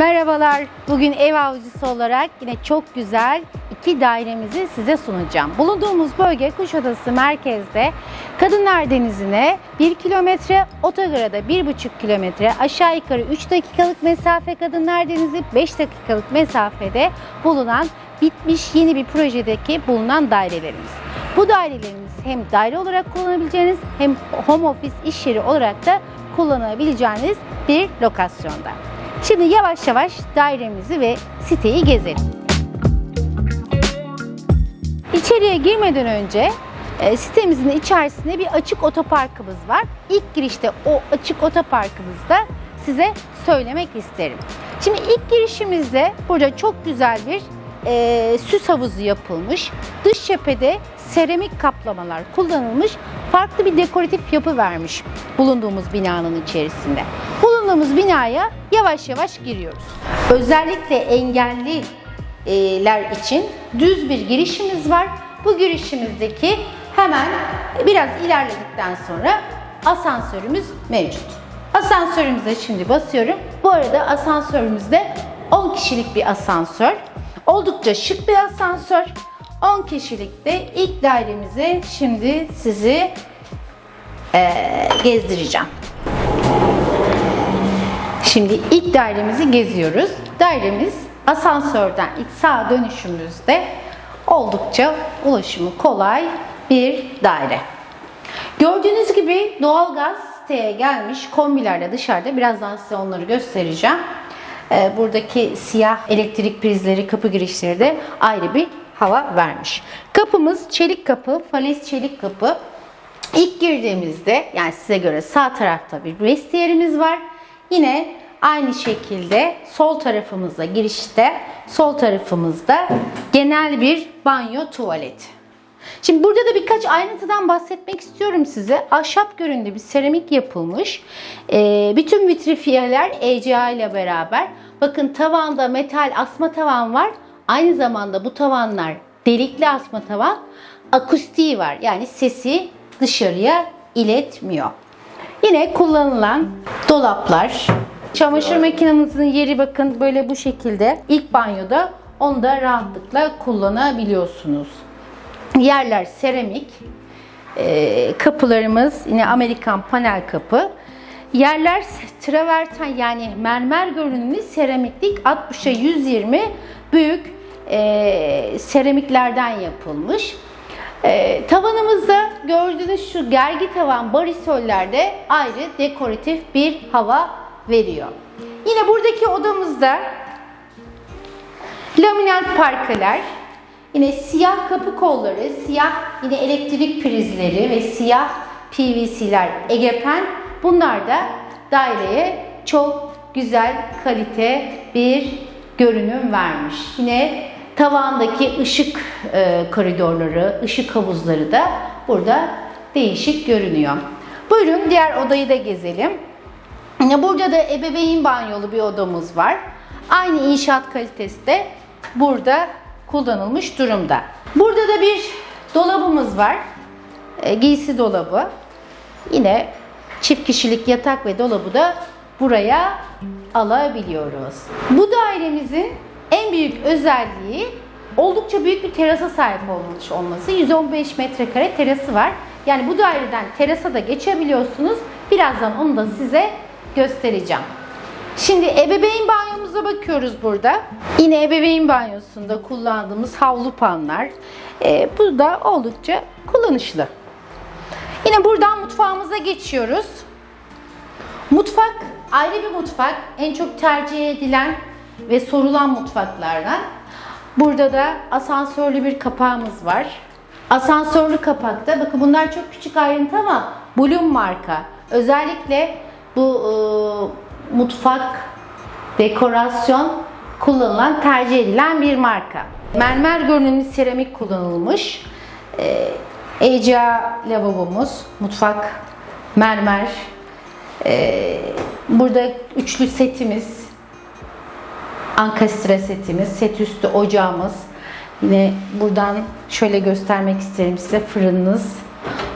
Merhabalar. Bugün ev avcısı olarak yine çok güzel iki dairemizi size sunacağım. Bulunduğumuz bölge Kuşadası merkezde Kadınlar Denizi'ne 1 kilometre, otogara da 1,5 kilometre, aşağı yukarı 3 dakikalık mesafe Kadınlar Denizi, 5 dakikalık mesafede bulunan bitmiş yeni bir projedeki bulunan dairelerimiz. Bu dairelerimiz hem daire olarak kullanabileceğiniz hem home office iş yeri olarak da kullanabileceğiniz bir lokasyonda. Şimdi yavaş yavaş dairemizi ve siteyi gezelim. İçeriye girmeden önce e, sitemizin içerisinde bir açık otoparkımız var. İlk girişte o açık otoparkımızda size söylemek isterim. Şimdi ilk girişimizde burada çok güzel bir e, süs havuzu yapılmış. Dış cephede seramik kaplamalar kullanılmış. Farklı bir dekoratif yapı vermiş bulunduğumuz binanın içerisinde. Bulunduğumuz binaya yavaş yavaş giriyoruz. Özellikle engelliler için düz bir girişimiz var. Bu girişimizdeki hemen biraz ilerledikten sonra asansörümüz mevcut. Asansörümüze şimdi basıyorum. Bu arada asansörümüzde 10 kişilik bir asansör. Oldukça şık bir asansör. 10 kişilikte ilk dairemize şimdi sizi eee, gezdireceğim. Şimdi ilk dairemizi geziyoruz. Dairemiz asansörden ilk sağ dönüşümüzde oldukça ulaşımı kolay bir daire. Gördüğünüz gibi doğalgaz siteye gelmiş kombilerle dışarıda. Birazdan size onları göstereceğim. Ee, Buradaki siyah elektrik prizleri, kapı girişleri de ayrı bir hava vermiş. Kapımız çelik kapı, falez çelik kapı. İlk girdiğimizde yani size göre sağ tarafta bir vestiyerimiz var. Yine aynı şekilde sol tarafımızda girişte sol tarafımızda genel bir banyo tuvalet. Şimdi burada da birkaç ayrıntıdan bahsetmek istiyorum size. Ahşap görünümlü bir seramik yapılmış. Ee, bütün vitrifiyeler ECA ile beraber. Bakın tavanda metal asma tavan var. Aynı zamanda bu tavanlar delikli asma tavan. Akustiği var. Yani sesi dışarıya iletmiyor. Yine kullanılan dolaplar. Çamaşır makinemizin yeri bakın böyle bu şekilde. İlk banyoda onu da rahatlıkla kullanabiliyorsunuz. Yerler seramik. Ee, kapılarımız yine Amerikan panel kapı. Yerler traverten yani mermer görünümlü seramiklik 60'a 120 büyük e, seramiklerden yapılmış. E, tavanımızda gördüğünüz şu gergi tavan barisollerde ayrı dekoratif bir hava veriyor. Yine buradaki odamızda laminat parkeler, yine siyah kapı kolları, siyah yine elektrik prizleri ve siyah PVC'ler egepen bunlar da daireye çok güzel kalite bir görünüm vermiş. Yine tavandaki ışık e, koridorları, ışık havuzları da burada değişik görünüyor. Buyurun diğer odayı da gezelim. Burada da ebeveyn banyolu bir odamız var. Aynı inşaat kalitesi de burada kullanılmış durumda. Burada da bir dolabımız var. E, giysi dolabı. Yine çift kişilik yatak ve dolabı da buraya alabiliyoruz. Bu dairemizin en büyük özelliği oldukça büyük bir terasa sahip olmuş olması. 115 metrekare terası var. Yani bu daireden terasa da geçebiliyorsunuz. Birazdan onu da size göstereceğim. Şimdi ebeveyn banyomuza bakıyoruz burada. Yine ebeveyn banyosunda kullandığımız havlu panlar. Ee, bu da oldukça kullanışlı. Yine buradan mutfağımıza geçiyoruz. Mutfak ayrı bir mutfak. En çok tercih edilen ve sorulan mutfaklardan. Burada da asansörlü bir kapağımız var. Asansörlü kapakta bakın bunlar çok küçük ayrıntı ama Bloom marka. Özellikle bu e, mutfak dekorasyon kullanılan, tercih edilen bir marka. Mermer görünümlü seramik kullanılmış. E, ECA lavabomuz, mutfak mermer. E, burada üçlü setimiz, ankastre setimiz, set üstü ocağımız. Yine buradan şöyle göstermek isterim size fırınınız.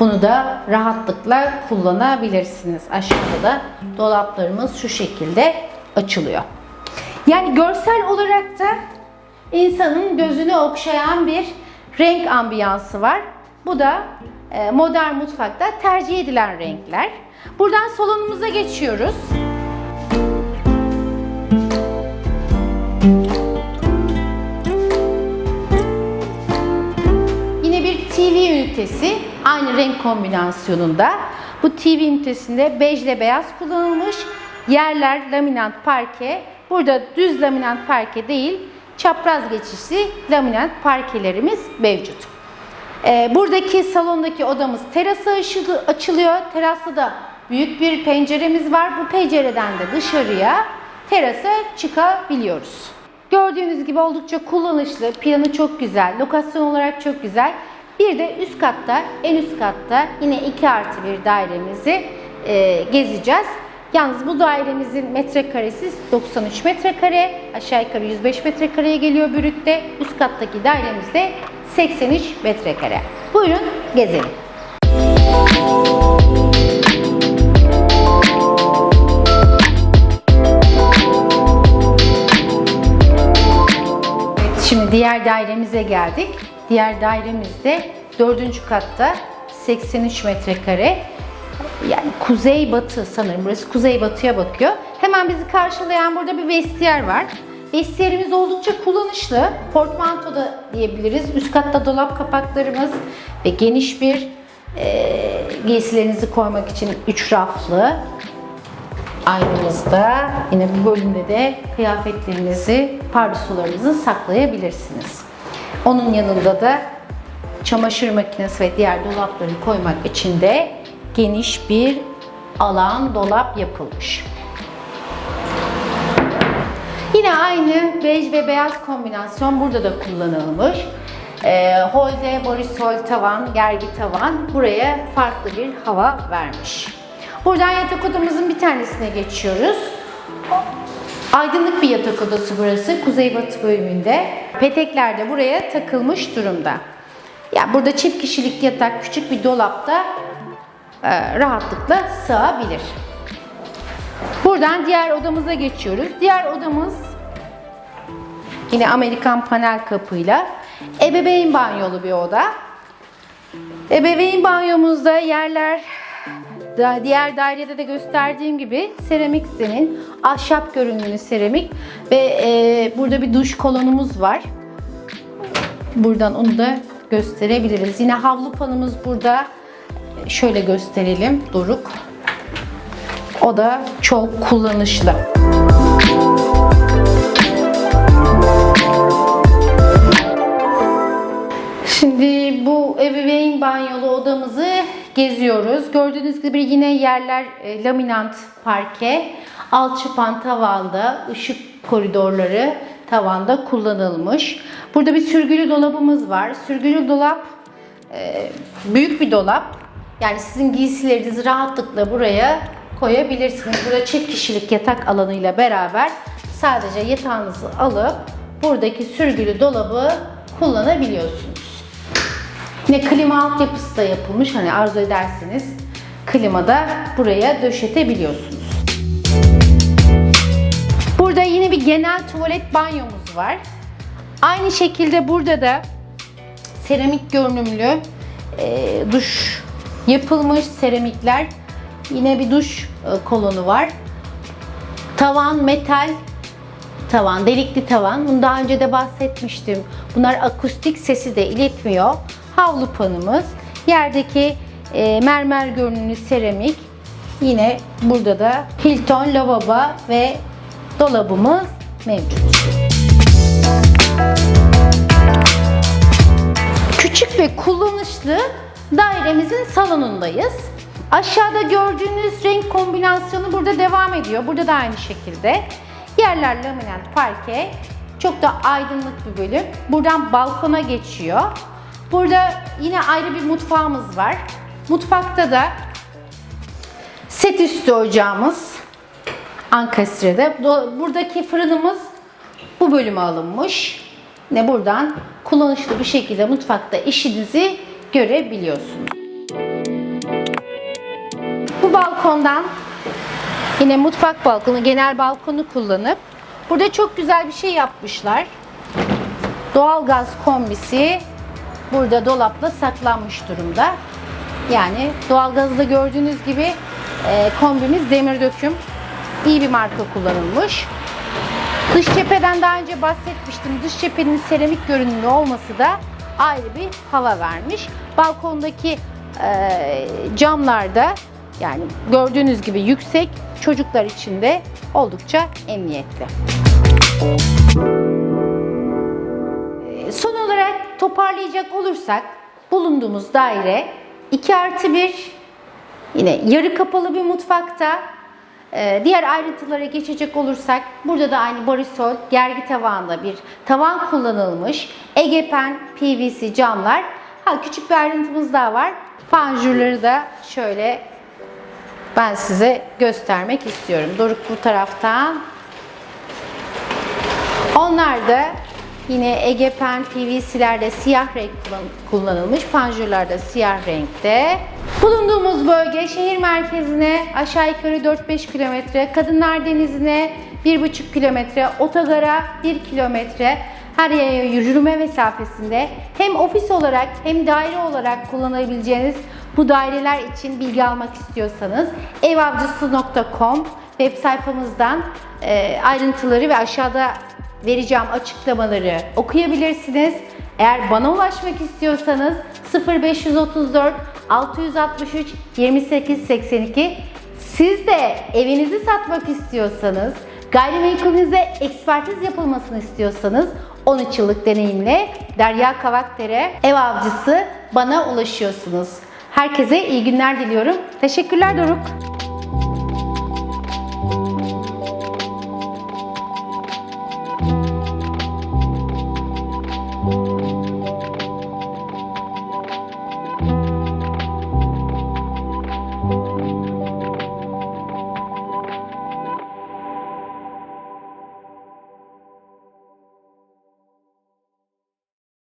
Bunu da rahatlıkla kullanabilirsiniz. Aşağıda da dolaplarımız şu şekilde açılıyor. Yani görsel olarak da insanın gözünü okşayan bir renk ambiyansı var. Bu da e, modern mutfakta tercih edilen renkler. Buradan salonumuza geçiyoruz. Ünitesi aynı renk kombinasyonunda. Bu TV ünitesinde bej ile beyaz kullanılmış. Yerler laminat parke. Burada düz laminat parke değil, çapraz geçişli laminat parkelerimiz mevcut. Ee, buradaki salondaki odamız terasa ışığı açılıyor. Terasta da büyük bir penceremiz var. Bu pencereden de dışarıya terasa çıkabiliyoruz. Gördüğünüz gibi oldukça kullanışlı, planı çok güzel, lokasyon olarak çok güzel. Bir de üst katta, en üst katta yine 2 artı bir dairemizi e, gezeceğiz. Yalnız bu dairemizin metrekaresi 93 metrekare, aşağı yukarı 105 metrekareye geliyor Bürük'te. Üst kattaki dairemiz de 83 metrekare. Buyurun gezelim. Evet, şimdi diğer dairemize geldik. Diğer dairemizde dördüncü katta 83 metrekare. Yani kuzey batı sanırım. Burası kuzey batıya bakıyor. Hemen bizi karşılayan burada bir vestiyer var. Vestiyerimiz oldukça kullanışlı. Portmanto da diyebiliriz. Üst katta dolap kapaklarımız ve geniş bir e, giysilerinizi koymak için üç raflı. Aynımızda yine bu bölümde de kıyafetlerinizi, pardösülerinizi saklayabilirsiniz. Onun yanında da çamaşır makinesi ve diğer dolapları koymak için de geniş bir alan dolap yapılmış. Yine aynı bej ve beyaz kombinasyon burada da kullanılmış. Ee, holde, borisol tavan, gergi tavan buraya farklı bir hava vermiş. Buradan yatak odamızın bir tanesine geçiyoruz. Aydınlık bir yatak odası burası. Kuzeybatı bölümünde. Petekler de buraya takılmış durumda. Ya burada çift kişilik yatak, küçük bir dolapta e, rahatlıkla sığabilir. Buradan diğer odamıza geçiyoruz. Diğer odamız yine Amerikan panel kapıyla ebeveyn banyolu bir oda. Ebeveyn banyomuzda yerler diğer dairede de gösterdiğim gibi seramik zemin, ahşap görünümlü seramik ve e, burada bir duş kolonumuz var. Buradan onu da gösterebiliriz. Yine havlu panımız burada. Şöyle gösterelim. Doruk. O da çok kullanışlı. Şimdi bu ebeveyn banyolu odamızı geziyoruz. Gördüğünüz gibi yine yerler e, laminant parke, alçıpan tavanda, ışık koridorları tavanda kullanılmış. Burada bir sürgülü dolabımız var. Sürgülü dolap e, büyük bir dolap. Yani sizin giysilerinizi rahatlıkla buraya koyabilirsiniz. Burada çift kişilik yatak alanıyla beraber sadece yatağınızı alıp buradaki sürgülü dolabı kullanabiliyorsunuz. Yine klima altyapısı da yapılmış. Hani arzu ederseniz klima da buraya döşetebiliyorsunuz. Burada yine bir genel tuvalet banyomuz var. Aynı şekilde burada da seramik görünümlü e, duş yapılmış seramikler. Yine bir duş e, kolonu var. Tavan metal tavan, delikli tavan. Bunu daha önce de bahsetmiştim. Bunlar akustik sesi de iletmiyor. Havlu panımız. Yerdeki e, mermer görünümlü seramik. Yine burada da Hilton lavabo ve dolabımız mevcut. Küçük ve kullanışlı dairemizin salonundayız. Aşağıda gördüğünüz renk kombinasyonu burada devam ediyor. Burada da aynı şekilde. Yerler laminat parke. Çok da aydınlık bir bölüm. Buradan balkona geçiyor. Burada yine ayrı bir mutfağımız var. Mutfakta da set üstü ocağımız ankastre'de. Bu- Buradaki fırınımız bu bölüme alınmış. Yine buradan kullanışlı bir şekilde mutfakta işinizi görebiliyorsunuz. Bu balkondan yine mutfak balkonu, genel balkonu kullanıp Burada çok güzel bir şey yapmışlar. Doğalgaz kombisi burada dolapta saklanmış durumda. Yani doğalgazda gördüğünüz gibi e, kombimiz demir döküm. İyi bir marka kullanılmış. Dış cepheden daha önce bahsetmiştim. Dış cephenin seramik görünümlü olması da ayrı bir hava vermiş. Balkondaki e, camlarda yani gördüğünüz gibi yüksek çocuklar için de oldukça emniyetli. Son toparlayacak olursak bulunduğumuz daire 2 artı 1 yine yarı kapalı bir mutfakta ee, diğer ayrıntılara geçecek olursak burada da aynı barisol gergi tavanda bir tavan kullanılmış. Egepen PVC camlar. Ha küçük bir ayrıntımız daha var. Panjurları da şöyle ben size göstermek istiyorum. Doruk bu taraftan. Onlar da yine Egepen PVC'lerde siyah renk kullan- kullanılmış. Panjurlarda siyah renkte. Bulunduğumuz bölge şehir merkezine aşağı yukarı 4-5 kilometre, Kadınlar Denizi'ne 1,5 kilometre, otogara 1 kilometre her yere yürüme mesafesinde hem ofis olarak hem daire olarak kullanabileceğiniz bu daireler için bilgi almak istiyorsanız evavcısı.com web sayfamızdan e, ayrıntıları ve aşağıda vereceğim açıklamaları okuyabilirsiniz. Eğer bana ulaşmak istiyorsanız 0534 663 28 82 siz de evinizi satmak istiyorsanız, gayrimenkulünüze ekspertiz yapılmasını istiyorsanız 13 yıllık deneyimle Derya Kavakdere ev avcısı bana ulaşıyorsunuz. Herkese iyi günler diliyorum. Teşekkürler Doruk.